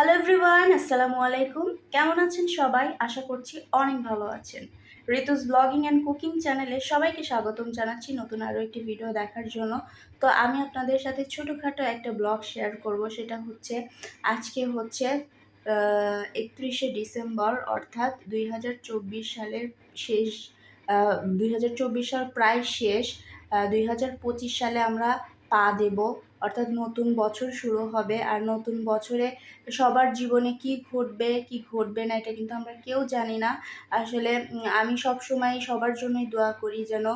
Hello everyone আসসালামু আলাইকুম। কেমন আছেন সবাই? আশা করছি অনেক ভালো আছেন। ঋতুস ব্লগিং অ্যান্ড কুকিং চ্যানেলে সবাইকে স্বাগতম জানাচ্ছি নতুন আরও একটি ভিডিও দেখার জন্য। তো আমি আপনাদের সাথে ছোটোখাটো একটা ব্লগ শেয়ার করব, সেটা হচ্ছে আজকে হচ্ছে একত্রিশে ডিসেম্বর, অর্থাৎ দুই হাজার চব্বিশ সালের শেষ দুই হাজার চব্বিশ সাল প্রায় শেষ দুই হাজার পঁচিশ সালে আমরা পা দেব অর্থাৎ নতুন বছর শুরু হবে আর নতুন বছরে সবার জীবনে কি ঘটবে কি ঘটবে না, এটা কিন্তু আমরা কেউ জানি না। আসলে আমি সব সময় সবার জন্যই দোয়া করি যেন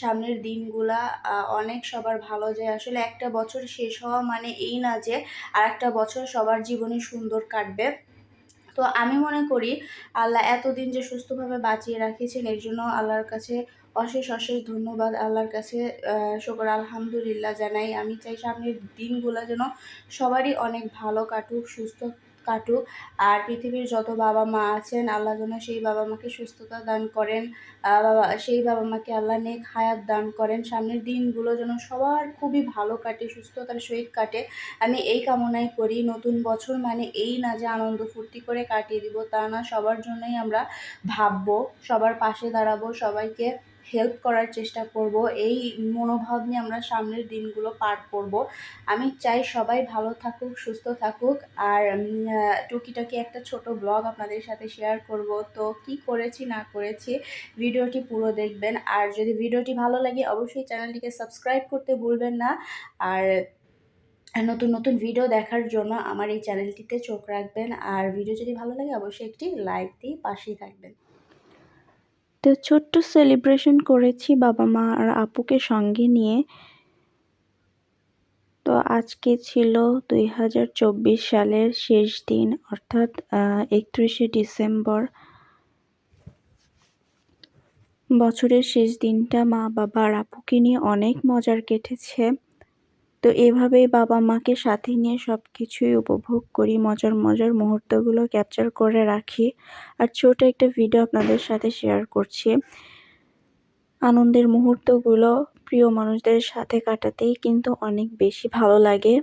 সামনের দিনগুলা অনেক সবার ভালো যায়। আসলে একটা বছর শেষ হওয়া মানে এই না যে আর একটা বছর সবার জীবনে সুন্দর কাটবে। তো আমি মনে করি, আল্লাহ এতদিন যে সুস্থভাবে বাঁচিয়ে রাখিয়েছেন, এর জন্য আল্লাহর কাছে অশেষ অশেষ ধন্যবাদ আল্লাহর কাছে। শকর আলহামদুলিল্লাহ জানাই। আমি চাই সামনের দিনগুলো যেন সবারই অনেক ভালো কাটুক, সুস্থ কাটুক। আর পৃথিবীর যত বাবা মা আছেন, আল্লাহ যেন সেই বাবা মাকে সুস্থতা দান করেন। বাবা, সেই বাবা মাকে আল্লাহ নেক হায়াত দান করেন। সামনের দিনগুলো যেন সবার খুবই ভালো কাটে, সুস্থতার সহিত কাটে। আমি এই কামনাই করি, নতুন বছর মানে এই না যে আনন্দ ফুর্তি করে কাটিয়ে দিব, তা না, সবার জন্যই আমরা ভাববো, সবার পাশে দাঁড়াবো, সবাইকে হেল্প করার চেষ্টা করব। এই মনোভাব নিয়ে আমরা সামনের দিনগুলো পার করব। আমি চাই সবাই ভালো থাকুক, সুস্থ থাকুক। আর টুকিটাকি একটা ছোট ব্লগ আপনাদের সাথে শেয়ার করব। তো কি করেছি, না করেছি, ভিডিওটি পুরো দেখবেন। আর যদি ভিডিওটি ভালো লাগে, অবশ্যই চ্যানেলটিকে সাবস্ক্রাইব করতে ভুলবেন না। আর, নতুন নতুন ভিডিও দেখার জন্য আমার এই চ্যানেলটিতে চোখ রাখবেন। আর ভিডিও যদি ভালো লাগে, অবশ্যই একটি লাইক দিয়ে পাশেই থাকবেন। তো ছোট্ট সেলিব্রেশন করেছি বাবা মা আর আপুকে সঙ্গে নিয়ে। তো আজকে ছিল দুই হাজার চব্বিশ সালের শেষ দিন, অর্থাৎ একত্রিশে ডিসেম্বর। বছরের শেষ দিনটা মা বাবা আর আপুকে নিয়ে অনেক মজার কেটেছে। তো এভাবেই বাবা মাকে সাথে নিয়ে সব কিছুই উপভোগ করি, মজার মজার মুহূর্তগুলো ক্যাপচার করে রাখি। আর ছোট একটা ভিডিও আপনাদের সাথে শেয়ার করছি। আনন্দের মুহূর্তগুলো প্রিয় মানুষদের সাথে কাটাতেই কিন্তু অনেক বেশি ভালো লাগে।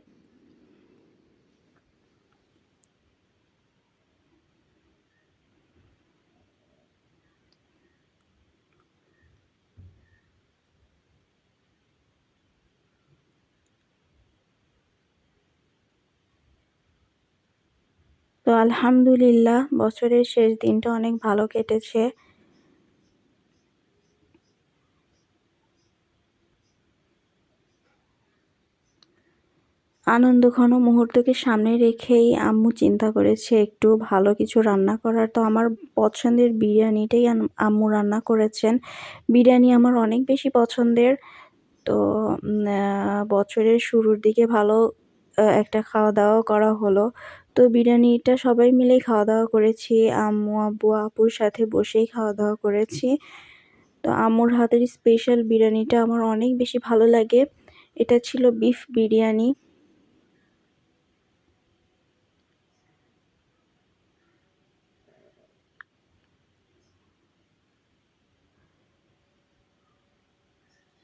তো আলহামদুলিল্লাহ, বছরের শেষ দিনটা অনেক ভালো কেটেছে। আনন্দঘন মুহূর্তকে সামনে রেখেই আম্মু চিন্তা করেছে, একটু ভালো কিছু রান্না করার। তো আমার পছন্দের বিরিয়ানিটাই আম্মু রান্না করেছেন। বিরিয়ানি আমার অনেক বেশি পছন্দের। তো বছরের শুরুর দিকে ভালো একটা খাওয়া দাওয়া করা হলো। তো বিরিয়ানিটা সবাই মিলেই খাওয়া দাওয়া করেছি। আম্মু, আব্বু, আপুর সাথে বসেই খাওয়া দাওয়া করেছি। তো আম্মুর হাতের স্পেশাল বিরিয়ানিটা আমার অনেক বেশি ভালো লাগে। এটা ছিল বিফ বিরিয়ানি।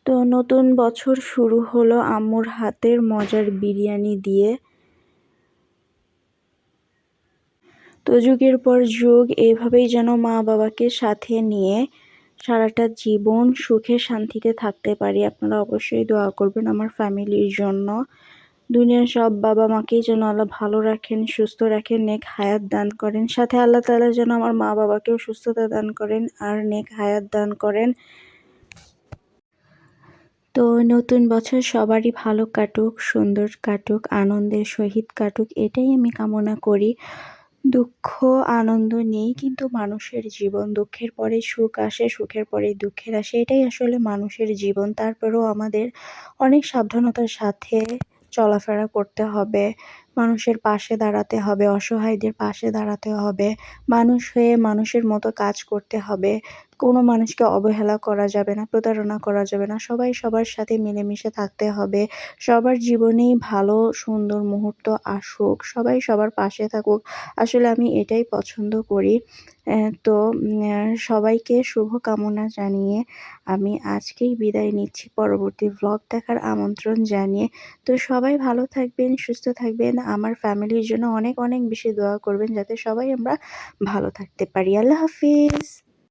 তো নতুন বছর শুরু হলো আম্মুর হাতের মজার বিরিয়ানি দিয়ে। তো যুগের পর যুগ, এভাবেই যেন মা বাবাকে সাথে নিয়ে সারাটা জীবন সুখে শান্তিতে থাকতে পারি। আপনারা অবশ্যই দোয়া করবেন আমার ফ্যামিলির জন্য। দুনিয়ার সব বাবা মাকেই যেন আল্লাহ ভালো রাখেন, সুস্থ রাখেন, নেক হায়াত দান করেন। সাথে আল্লাহ তালা যেন আমার মা বাবাকেও সুস্থতা দান করেন আর নেক হায়াত দান করেন। তো নতুন বছর সবারই ভালো কাটুক, সুন্দর কাটুক, আনন্দের সহিত কাটুক, এটাই আমি কামনা করি। দুঃখ, আনন্দ নেই, কিন্তু মানুষের জীবন দুঃখের পরে সুখ আসে, সুখের পরে দুঃখের আসে। এটাই আসলে মানুষের জীবন। তারপরেও আমাদের অনেক সাবধানতার সাথে চলাফেরা করতে হবে। মানুষের পাশে দাঁড়াতে হবে, অসহায়দের পাশে দাঁড়াতে হবে, মানুষ হয়ে মানুষের মতো কাজ করতে হবে। কোনো মানুষকে অবহেলা করা যাবে না, প্রতারণা করা যাবে না, সবাই সবার সাথে মিলেমিশে থাকতে হবে। সবার জীবনেই ভালো, সুন্দর মুহূর্ত আসুক, সবাই সবার পাশে থাকুক। আসলে আমি এটাই পছন্দ করি। তো সবাইকে শুভকামনা জানিয়ে আমি আজকেই বিদায় নিচ্ছি। পরবর্তী ভ্লগ দেখার আমন্ত্রণ জানিয়ে। তো সবাই ভালো থাকবেন, সুস্থ থাকবেন। আমার ফ্যামিলির জন্য অনেক অনেক বেশি দোয়া করবেন যাতে সবাই আমরা ভালো থাকতে পারি। আল্লাহ হাফিজ।